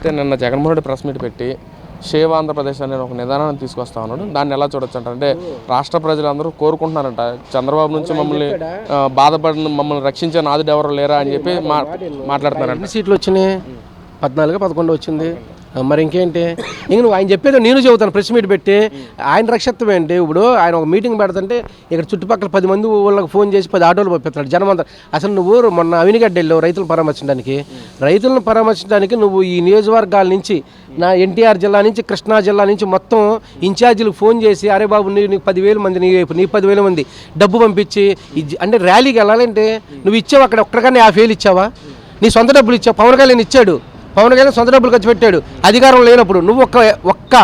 అయితే నిన్న Jaganmohan Reddy press meet పెట్టి షేవ్ ఆంధ్రప్రదేశ్ అనే ఒక నిదానాన్ని తీసుకొస్తా ఉన్నాడు. దాన్ని ఎలా చూడొచ్చు అంట అంటే రాష్ట్ర ప్రజలందరూ కోరుకుంటున్నారంట. చంద్రబాబు నుంచి మమ్మల్ని బాధపడిన మమ్మల్ని రక్షించే నాదుడు ఎవరు లేరా అని చెప్పి మా మాట్లాడుతున్నారంట. సీట్లు వచ్చినాయి? పద్నాలుగు పదకొండు వచ్చింది. మరి ఇంకేంటి? ఇంక నువ్వు ఆయన చెప్పేది నేను చెబుతాను ప్రెస్ మీట్ పెట్టి. ఆయన రక్షత్వం ఏంటి? ఇప్పుడు ఆయన ఒక మీటింగ్ పెడుతుంటే ఇక్కడ చుట్టుపక్కల పది మంది వాళ్ళకి ఫోన్ చేసి పది ఆటోలు పంపిస్తాడు జనం అంతా. అసలు నువ్వు మొన్న అవినిగడ్డ వెళ్ళావు రైతులను పరామర్శించడానికి. రైతులను పరామర్శించడానికి నువ్వు ఈ నియోజకవర్గాల నుంచి నా ఎన్టీఆర్ జిల్లా నుంచి కృష్ణా జిల్లా నుంచి మొత్తం ఇన్ఛార్జీలకు ఫోన్ చేసి అరే బాబు నీ నీకు పదివేల మంది నీ వైపు నీ పదివేల మంది డబ్బు పంపించి అంటే ర్యాలీకి వెళ్ళాలంటే నువ్వు ఇచ్చావు? అక్కడ ఒక్కడికన్నా యాభై వేలు ఇచ్చావా? నీ సొంత డబ్బులు ఇచ్చావు? పవన్ కళ్యాణ్ ఇచ్చాడు. పవన్ కళ్యాణ్ సొంత డబ్బులు ఖర్చు పెట్టాడు. అధికారం లేనప్పుడు నువ్వు ఒక్క ఒక్క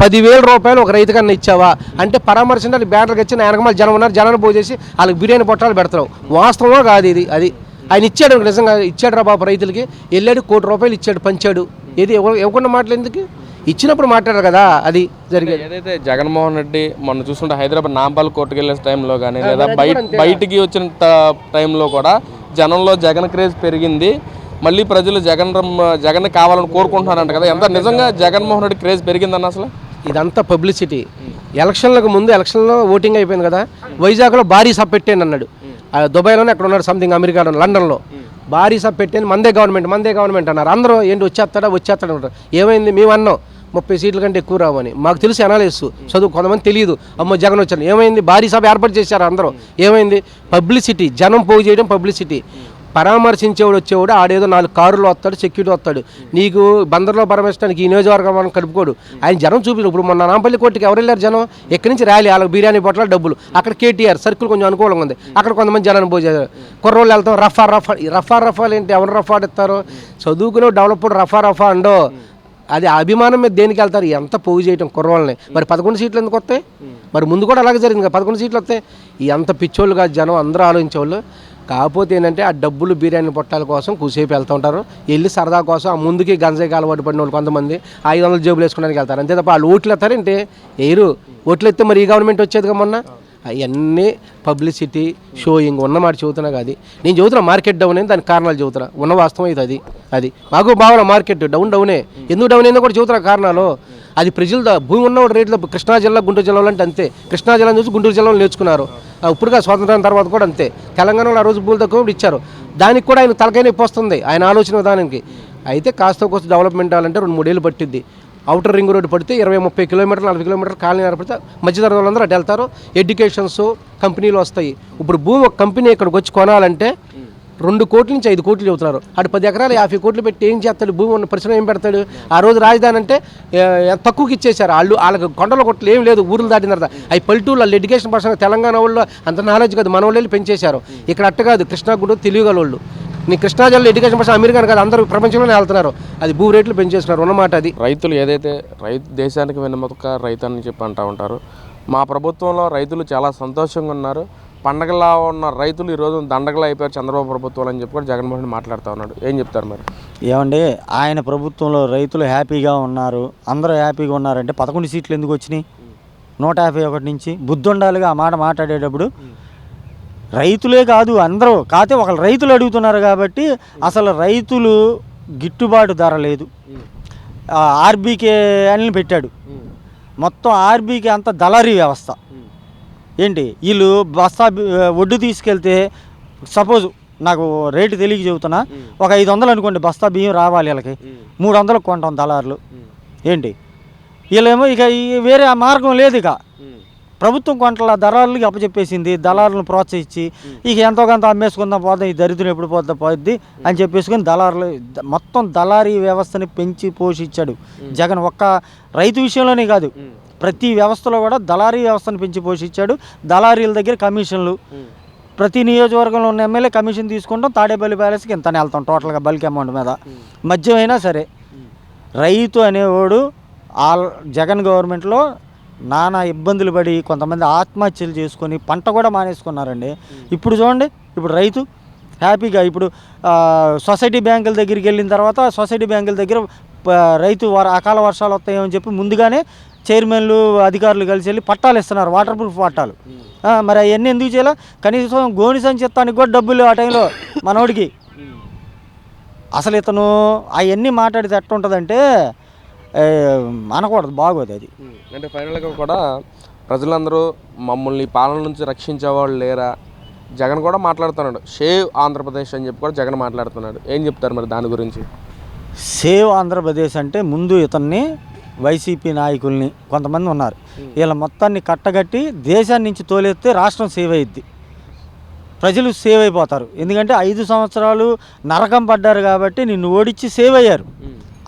పదివేల రూపాయలు ఒక రైతు కన్నా ఇచ్చావా? అంటే పరామర్శించడానికి బ్యాటర్కి వచ్చి నా వెనకమాల జనం ఉన్నారు జనాన్ని పోసేసి వాళ్ళకి బిర్యానీ పొట్టాలు పెడతావు. వాస్తవమో కాదు ఇది? అది ఆయన ఇచ్చాడు నిజంగా ఇచ్చాడు రా బాబు రైతులకి. వెళ్ళాడు కోటి రూపాయలు ఇచ్చాడు పంచాడు. ఏది ఇవ్వ- ఇవ్వకుండా మాట్లాడేందుకు ఇచ్చినప్పుడు మాట్లాడారు కదా అది జరిగేది. ఏదైతే జగన్మోహన్ రెడ్డి మొన్న చూసుకుంటే హైదరాబాద్ నాంపల్లి కోర్టుకు వెళ్ళే టైంలో కానీ లేదా బయట బయటికి వచ్చిన టైంలో కూడా జనంలో జగన్ క్రేజ్ పెరిగింది. మళ్ళీ ప్రజలు జగన్ జగన్ కావాలని కోరుకుంటున్నారంట కదా. ఎంత నిజంగా జగన్మోహన్ రెడ్డి క్రేజ్ పెరిగిందన్న అసలు? ఇదంతా పబ్లిసిటీ. ఎలక్షన్లకు ముందు ఎలక్షన్లో ఓటింగ్ అయిపోయింది కదా. వైజాగ్లో భారీ సభ పెట్టాను అన్నాడు. ఆ దుబాయ్లోనే అక్కడ ఉన్నాడు సంథింగ్ అమెరికాలో లండన్లో. భారీ సభ పెట్టాను మందే గవర్నమెంట్ మందే గవర్నమెంట్ అన్నారు. అందరూ ఏంటి వచ్చేస్తాడా వచ్చేస్తాడు అంటారు. ఏమైంది మేము అన్నాం ముప్పై సీట్ల కంటే ఎక్కువ రావని. మాకు తెలిసి అనాలిస్ చదువు కొంతమంది తెలియదు. అమ్మో జగన్ వచ్చాను ఏమైంది భారీ సభ ఏర్పాటు చేశారు అందరూ. ఏమైంది పబ్లిసిటీ జనం పోగు చేయడం పబ్లిసిటీ. పరామర్శించేవాడు వచ్చేవాడు ఆడేదో నాలుగు కారులు వస్తాడు సెక్యూరిటీ వస్తాడు. నీకు బందర్లో పరామర్శించడానికి ఈ నియోజకవర్గం మనం కలుపుకోడు. ఆయన జనం చూపించారు ఇప్పుడు మొన్న నాంపల్లి కోర్టుకి ఎవరు వెళ్ళారు జనం? ఎక్కడి నుంచి ర్యాలీ? వాళ్ళకి బిర్యానీ పొట్ల డబ్బులు. అక్కడ కేటీఆర్ సర్కిల్ కొంచెం అనుకూలంగా ఉంది. అక్కడ కొంతమంది జనాన్ని పోజేశారు కుర్రోళ్ళు వెళ్తాం రఫా రఫా రఫా రఫాలు ఏంటి ఎవరు రఫా ఇస్తారు చదువుకునే డెవలప్డ్ రఫా రఫా అండో. అది ఆ అభిమానం మీద దేనికి వెళ్తారు? ఎంత పోగు చేయటం కుర్రోళ్ళని. మరి పదకొండు సీట్లు ఎందుకు వస్తాయి? మరి ముందు కూడా అలాగే జరిగింది కదా పదకొండు సీట్లు వస్తాయి. ఎంత పిచ్చోళ్ళు కాదు జనం అందరూ ఆలోచించేవాళ్ళు. కాకపోతే ఏంటంటే ఆ డబ్బులు బిర్యానీ పొట్టాల కోసం కూసేపు వెళ్తూ ఉంటారు. వెళ్ళి సరదా కోసం ఆ ముందుకి గంజాయి అలవాటు పడిన వాళ్ళు కొంతమంది ఐదు వందల జేబులు వేసుకోవడానికి వెళ్తారు. అంతే తప్ప వాళ్ళు ఓట్లు ఎత్తారంటే వేయరు ఓట్లు ఎత్తే మరి ఈ గవర్నమెంట్ వచ్చేదిగా మొన్న? అవన్నీ పబ్లిసిటీ షోయింగ్ ఉన్నమాట చెబుతున్నా కాదు. నేను చెబుతున్నా మార్కెట్ డౌన్ అయింది దానికి కారణాలు చెబుతున్నా. ఉన్న వాస్తవం ఇది అది. అది. మాకు భావన మార్కెట్ డౌన్ డౌనే. ఎందుకు డౌన్ అయిందో కూడా చెబుతున్నా కారణాలు. అది ప్రజల భూమి ఉన్న రేట్లో కృష్ణా జిల్లా గుంటూరు జిల్లాలో అంటే అంతే. కృష్ణా జిల్లా చూసి గుంటూరు జిల్లాలో నేర్చుకున్నారు. ఇప్పుడుగా స్వాతంత్రం తర్వాత కూడా అంతే. తెలంగాణలో ఆ రోజు భూములు తక్కువ ఇచ్చారు. దానికి కూడా ఆయన తలకై నొప్పి వస్తుంది. ఆయన ఆలోచన విధానానికి అయితే కాస్త కొంచెం డెవలప్మెంట్ అవ్వాలంటే రెండు మూడేళ్ళు పట్టిద్ది. అవుటర్ రింగ్ రోడ్డు పడితే ఇరవై ముప్పై కిలోమీటర్లు నలభై కిలోమీటర్లు కాలనీ ఏర్పడితే మధ్యతరగతి వాళ్ళందరూ అటు వెళ్తారు. ఎడ్యుకేషన్స్ కంపెనీలు వస్తాయి. ఇప్పుడు భూమి ఒక కంపెనీ ఇక్కడికి వచ్చి కొనాలంటే రెండు కోట్ల నుంచి ఐదు కోట్లు చెబుతున్నారు. అటు పది ఎకరాలు యాభై కోట్లు పెట్టి ఏం చేస్తాడు? భూమి ఉన్న పరిశ్రమ ఏం పెడతాడు? ఆ రోజు రాజధాని అంటే తక్కువకి ఇచ్చేశారు. వాళ్ళు వాళ్ళకి కొండల కొట్లు ఏం లేదు ఊర్లు దాటిన తర్వాత. అవి పల్లెటూరు వాళ్ళు ఎడ్యుకేషన్ పర్సన్ తెలంగాణ వాళ్ళు అంత నాలెడ్జ్ కాదు. మన వాళ్ళు పెంచేశారు. ఇక్కడ అట్ట కాదు కృష్ణా గుంటూరు తెలియగల వాళ్ళు. నీ కృష్ణా జిల్లా ఎడ్యుకేషన్ పర్సన్ అమెరికా కాదు అందరూ ప్రపంచంలోనే వెళ్తున్నారు అది భూ రేట్లు పెంచేస్తున్నారు ఉన్నమాట అది. రైతులు ఏదైతే రైతు దేశానికి వెన్నెముక రైతు అని చెప్పి అంటూ ఉంటారు మా ప్రభుత్వంలో రైతులు చాలా సంతోషంగా ఉన్నారు. పండగలా ఉన్న రైతులు ఈరోజు దండగలా అయిపోయారు చంద్రబాబు ప్రభుత్వం అని చెప్పి కూడా జగన్మోహన్ రెడ్డి మాట్లాడుతూ ఉన్నాడు. ఏం చెప్తారు మరి? ఏమండి ఆయన ప్రభుత్వంలో రైతులు హ్యాపీగా ఉన్నారు. అందరూ హ్యాపీగా ఉన్నారంటే పదకొండు సీట్లు ఎందుకు వచ్చినాయి? నూట యాభై ఒకటి నుంచి బుద్ధి ఉండాలిగా ఆ మాట మాట్లాడేటప్పుడు రైతులే కాదు అందరూ. కాకపోతే ఒకళ్ళు రైతులు అడుగుతున్నారు కాబట్టి అసలు రైతులు గిట్టుబాటు ధర లేదు. ఆర్బీకే అని పెట్టాడు. మొత్తం ఆర్బీకే అంతా దళారీ వ్యవస్థ. ఏంటి? వీళ్ళు బస్తా ఒడ్డు తీసుకెళ్తే సపోజ్ నాకు రేటు తెలియక చెబుతున్నా ఒక ఐదు వందలు అనుకోండి బస్తా బియ్యం రావాలి వీళ్ళకి. మూడు వందలకు కొంటాం దళారులు. ఏంటి? వీళ్ళేమో ఇక వేరే మార్గం లేదు ఇక. ప్రభుత్వం కొంటల దళారులకి అప్పచెప్పేసింది దళారులను ప్రోత్సహించి ఇక ఎంతో కొంత అమ్మేసుకుందాం పోదాం ఈ దరిద్రం ఎప్పుడు పోద్దా పోద్ది అని చెప్పేసుకుని దళారులు మొత్తం దళారీ వ్యవస్థని పెంచి పోషించాడు. జగన్ ఒక్క రైతు విషయంలోనే కాదు ప్రతి వ్యవస్థలో కూడా దళారీ వ్యవస్థను పెంచి పోషించాడు. దళారీల దగ్గర కమిషన్లు ప్రతి నియోజకవర్గంలో ఉన్న ఎమ్మెల్యే కమిషన్ తీసుకుంటాం తాడేపల్లి ప్యాలెస్కి ఇంతనే వెళ్తాం టోటల్గా బల్క్ అమౌంట్ మీద. మద్యం అయినా సరే రైతు అనేవాడు ఆల్ జగన్ గవర్నమెంట్లో నానా ఇబ్బందులు పడి కొంతమంది ఆత్మహత్యలు చేసుకొని పంట కూడా మానేసుకున్నారండి. ఇప్పుడు చూడండి ఇప్పుడు రైతు హ్యాపీగా ఇప్పుడు సొసైటీ బ్యాంకుల దగ్గరికి వెళ్ళిన తర్వాత సొసైటీ బ్యాంకుల దగ్గర రైతు వర అకాల వర్షాలు వస్తాయని చెప్పి ముందుగానే చైర్మన్లు అధికారులు కలిసి వెళ్ళి పట్టాలు ఇస్తున్నారు వాటర్ ప్రూఫ్ పట్టాలు. మరి అవన్నీ ఎందుకు చేయాలి? కనీసం గోని సంచి ఇస్తానికి కూడా డబ్బులు ఆ టైంలో మనోడికి. అసలు ఇతను అవన్నీ మాట్లాడితే ఎట్టుంటుందంటే అనకూడదు బాగోదు అది. అంటే ఫైనల్గా కూడా ప్రజలందరూ మమ్మల్ని పాలన నుంచి రక్షించేవాళ్ళు లేరా? జగన్ కూడా మాట్లాడుతున్నాడు. షేవ్ ఆంధ్రప్రదేశ్ అని చెప్పి కూడా జగన్ మాట్లాడుతున్నాడు. ఏం చెప్తారు మరి దాని గురించి? సేవ్ ఆంధ్రప్రదేశ్ అంటే ముందు ఇతన్ని వైసీపీ నాయకుల్ని కొంతమంది ఉన్నారు. వీళ్ళ మొత్తాన్ని కట్టగట్టి దేశాన్ని నుంచి తోలేస్తే రాష్ట్రం సేవ్ అయ్యిద్ది ప్రజలు సేవ్ అయిపోతారు. ఎందుకంటే ఐదు సంవత్సరాలు నరకం పడ్డారు కాబట్టి నిన్ను ఓడించి సేవ్ అయ్యారు.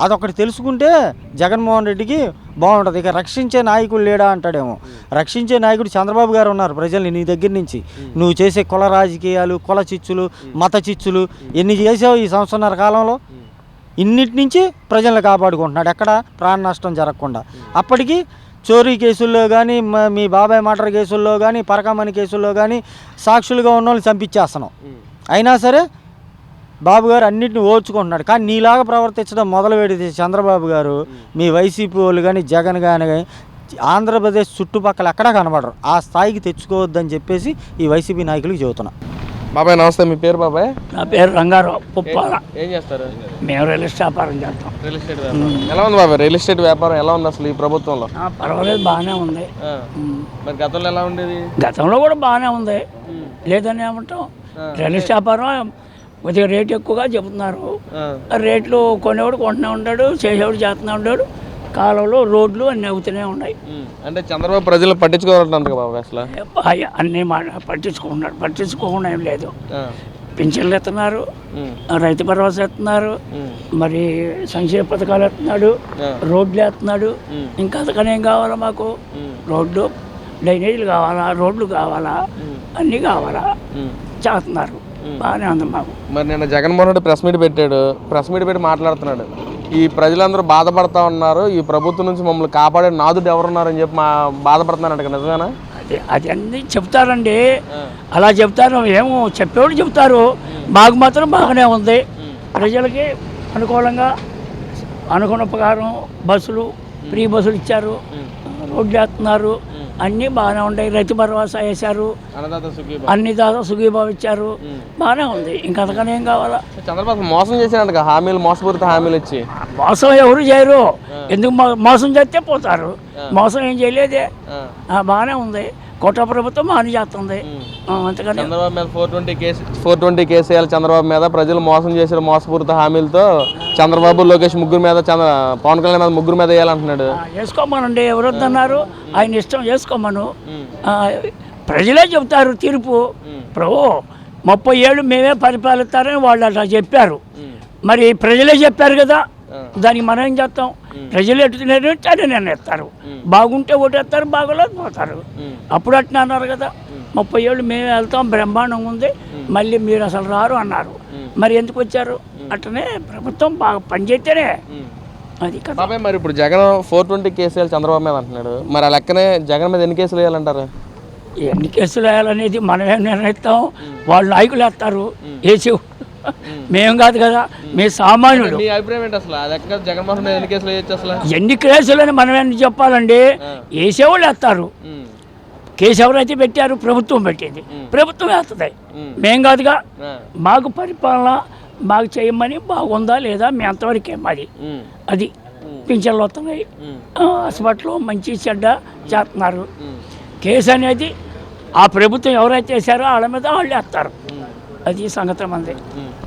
అదొకటి తెలుసుకుంటే జగన్మోహన్ రెడ్డికి బాగుంటుంది. ఇక రక్షించే నాయకుడు లేడా అంటాడేమో. రక్షించే నాయకుడు చంద్రబాబు గారు ఉన్నారు ప్రజల్ని నీ దగ్గర నుంచి. నువ్వు చేసే కుల రాజకీయాలు కుల చిచ్చులు మత చిచ్చులు ఎన్ని చేసావు ఈ సంవత్సరాల కాలంలో? ఇన్నిటి నుంచి ప్రజల్ని కాపాడుకుంటున్నాడు. ఎక్కడ? ప్రాణ నష్టం జరగకుండా. అప్పటికి చోరీ కేసుల్లో కానీ మీ బాబాయ్ మర్డర్ కేసుల్లో కానీ పరకమణి కేసుల్లో కానీ సాక్షులుగా ఉన్న వాళ్ళని చంపించేస్తున్నాం. అయినా సరే బాబు గారు అన్నింటిని ఓర్చుకుంటున్నాడు. కానీ నీలాగా ప్రవర్తించడం మొదలు పెడితే చంద్రబాబు గారు మీ వైసీపీ వాళ్ళు కానీ జగన్ కానీ ఆంధ్రప్రదేశ్ చుట్టుపక్కల ఎక్కడా కనబడరు. ఆ స్థాయికి తెచ్చుకోవద్దని చెప్పేసి ఈ వైసీపీ నాయకులకు చెబుతున్నా. బాబాయ్ నమస్తే మీ పేరు బాబాయ్? నా పేరు రంగారావు పుప్పాల. ఏం చేస్తారు? మేము రియల్ ఎస్టేట్ వ్యాపారం చేస్తాం. రియల్ ఎస్టేట్ వ్యాపారం. ఎలా ఉంది బాబాయ్? రియల్ ఎస్టేట్ వ్యాపారం ఎలా ఉంది అసలు ఈ ప్రభుత్వంలో? ఆ, పర్వాలేదు బాగానే ఉంది. మరి గతంలో ఎలా ఉండేది? గతంలో కూడా బాగానే ఉంది. లేదని ఏమంటాం? రియల్ ఎస్టేట్ వ్యాపారం కొద్దిగా రేట్ ఎక్కువగా చెబుతున్నారు రేట్లు కొనేవాడు కొంటూనే ఉన్నాడు చేసేవాడు చేస్తూనే ఉన్నాడు కాలంలో రోడ్లు అన్నీ అవుతూనే ఉన్నాయి. అంటే చంద్రబాబు ప్రజలు బాబాయ్ అసలు ఏ అన్నీ మా పట్టించుకుంటున్నాడు పట్టించుకోకుండా ఏం లేదు. పింఛన్లు ఎత్తున్నారు రైతు భరోసా ఎత్తున్నారు. మరి సంక్షేమ పథకాలు ఎత్తున్నాడు. రోడ్లు ఎత్తున్నాడు. ఇంకా అంతకనేం కావాలా మాకు. రోడ్లు డ్రైనేజీలు కావాలా రోడ్లు కావాలా అన్నీ కావాలా. చేస్తున్నారు బాగానే ఉంది మాకు. మరి నిన్న జగన్మోహన్ రెడ్డి ప్రెస్ మీట్ పెట్టాడు. ప్రెస్ మీట్ పెట్టి మాట్లాడుతున్నాడు. ఈ ప్రజలందరూ బాధపడతా ఉన్నారు. ఈ ప్రభుత్వం నుంచి మమ్మల్ని కాపాడే నాదుడు ఎవరున్నారని చెప్పి మా బాధపడుతున్నారంట నిజమేనా? అది అది అన్నీ చెప్తారండి. అలా చెప్తారు ఏమో చెప్పేవాడు చెప్తారు. మాకు మాత్రం బాగానే ఉంది. ప్రజలకి అనుకూలంగా అనుకున్న ప్రకారం బస్సులు ఫ్రీ బస్సులు ఇచ్చారు. రోడ్లు వేస్తున్నారు. అన్నీ బాగానే ఉన్నాయి రైతు భరోసా వేశారు. అన్ని దాదా సుఖీభావం ఇచ్చారు. బాగానే ఉంది. ఇంకా అంతకనే ఏం కావాలా? చంద్రబాబు మోసం చేశాడంట హామీలు మోసపూరిత హామీలు ఇచ్చి. మోసం ఎవరు చేయరు. ఎందుకు మోసం చేస్తే పోతారు. మోసం ఏం చేయలేదే. బాగానే ఉంది. కుట్ర ప్రభుత్వం హాని చేస్తుంది చంద్రబాబు మీద four twenty case four twenty case వేయాలి చంద్రబాబు మీద ప్రజలు మోసం చేసిన మోసపూరిత హామీలతో చంద్రబాబు లోకేష్ ముగ్గురు మీద చంద్ర పవన్ కళ్యాణ్ మీద ముగ్గురు మీద వేయాలంటున్నాడు. వేసుకోమనండి ఎవరు వద్దన్నారు ఆయన ఇష్టం చేసుకోమను ఆ, ప్రజలే చెబుతారు తీర్పు. ప్రభు ముప్పై ఏళ్ళు మేమే పరిపాలిస్తారని వాళ్ళు అట్లా చెప్పారు. మరి ప్రజలే చెప్పారు కదా? దానికి మనం ఏం చేస్తాం? ప్రజలు ఎటు నిర్ణయిస్తే అదే నిర్ణయిస్తారు బాగుంటే ఓటేస్తారు బాగోలేదు పోతారు. అప్పుడు అట్లా అన్నారు కదా. ముప్పై ఏళ్ళు మేము వెళ్తాం బ్రహ్మాండంగా ఉంది. మళ్ళీ మీరు అసలు రారు అన్నారు. మరి ఎందుకు వచ్చారు? అట్లనే ప్రభుత్వం బాగా పనిచేస్తేనే అది కదా. బాబాయ్ మరి ఇప్పుడు జగన్ ఫోర్ ట్వంటీ కేసు వేయాలి చంద్రబాబు మీద అంటున్నాడు. మరి ఆ లెక్కనే జగన్ మీద ఎన్ని కేసులు వేయాలంటారు? ఎన్ని కేసులు వేయాలనేది మనమే నిర్ణయిస్తాం. వాళ్ళు నాయకులు వేస్తారు. వేసి మేము. కాదు కదా మీ సామాన్యుడు. మీ అభిప్రాయం ఏంటి అసలు? అది ఎక్కడ జగన్మోహన్ మీద ఎన్ని కేసులు వేయచ్చు అసలు ఎన్ని కేసులని మనం ఎన్ని చెప్పాలండి? వేసేవాళ్ళు వేస్తారు. కేసు ఎవరైతే పెట్టారు ప్రభుత్వం పెట్టింది. ప్రభుత్వం వేస్తుంది. మేం కాదుగా. మాకు పరిపాలన మాకు చేయమని బాగుందా లేదా మీ అంతవరకే మాది. అది పింఛన్లు వస్తున్నాయి. ఆ, హాస్పిటల్లో మంచి చెడ్డ చేస్తున్నారు. కేసు అనేది ఆ ప్రభుత్వం ఎవరైతే వేసారో వాళ్ళ మీద వాళ్ళు వేస్తారు. అది సంగతి మంది.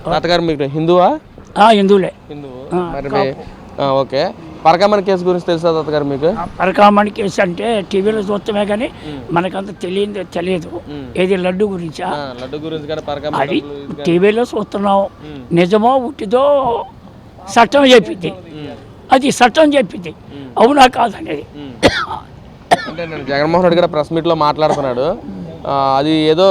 తాతగారు మీకు హిందువా? ఆ, హిందువులే. హిందువు. మరి ఓకే. పరకామణి కేసు గురించి తెలుసా తాతగారు మీకు? పరకామణి కేసు అంటే టీవీలో చూస్తామే కానీ మనకంత తెలియదు తెలియదు. ఏది లడ్డు గురించా? లడ్డు గురించి అది టీవీలో చూస్తున్నాం. నిజమో ఉట్టిదో చట్టం చెప్పింది అది చట్టం చెప్పింది అవునా కాదనేది. అంటే నేను జగన్మోహన్ రెడ్డి గారు ప్రెస్ మీట్లో మాట్లాడుతున్నాడు అది ఏదో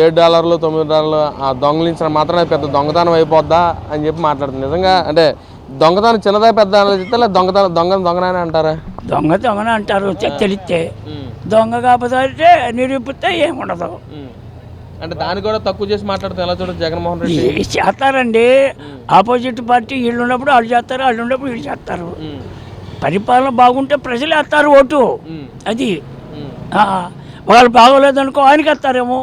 ఏడు డాలర్లు తొమ్మిది డాలర్లు ఆ దొంగలించిన మాత్రమే పెద్ద దొంగతనం అయిపోద్దా అని చెప్పి మాట్లాడుతుంది. నిజంగా అంటే దొంగతనం చిన్నదా పెద్ద చెప్తే దొంగతనం దొంగ దొంగనని అంటారా? దొంగ దొంగన అంటారు తెలిస్తే. దొంగ కాకపోతే నిరూపిస్తే ఏముండదు. అంటే దాన్ని కూడా తక్కువ చేసి మాట్లాడుతూ ఎలా చూడదు జగన్మోహన్ రెడ్డి? చేస్తారండి. ఆపోజిట్ పార్టీ వీళ్ళు ఉన్నప్పుడు వాళ్ళు చేస్తారు వాళ్ళు ఉన్నప్పుడు వీళ్ళు చేస్తారు. పరిపాలన బాగుంటే ప్రజలు వేస్తారు ఓటు. అది. వాళ్ళు బాగోలేదనుకో ఆయనకి వస్తారేమో.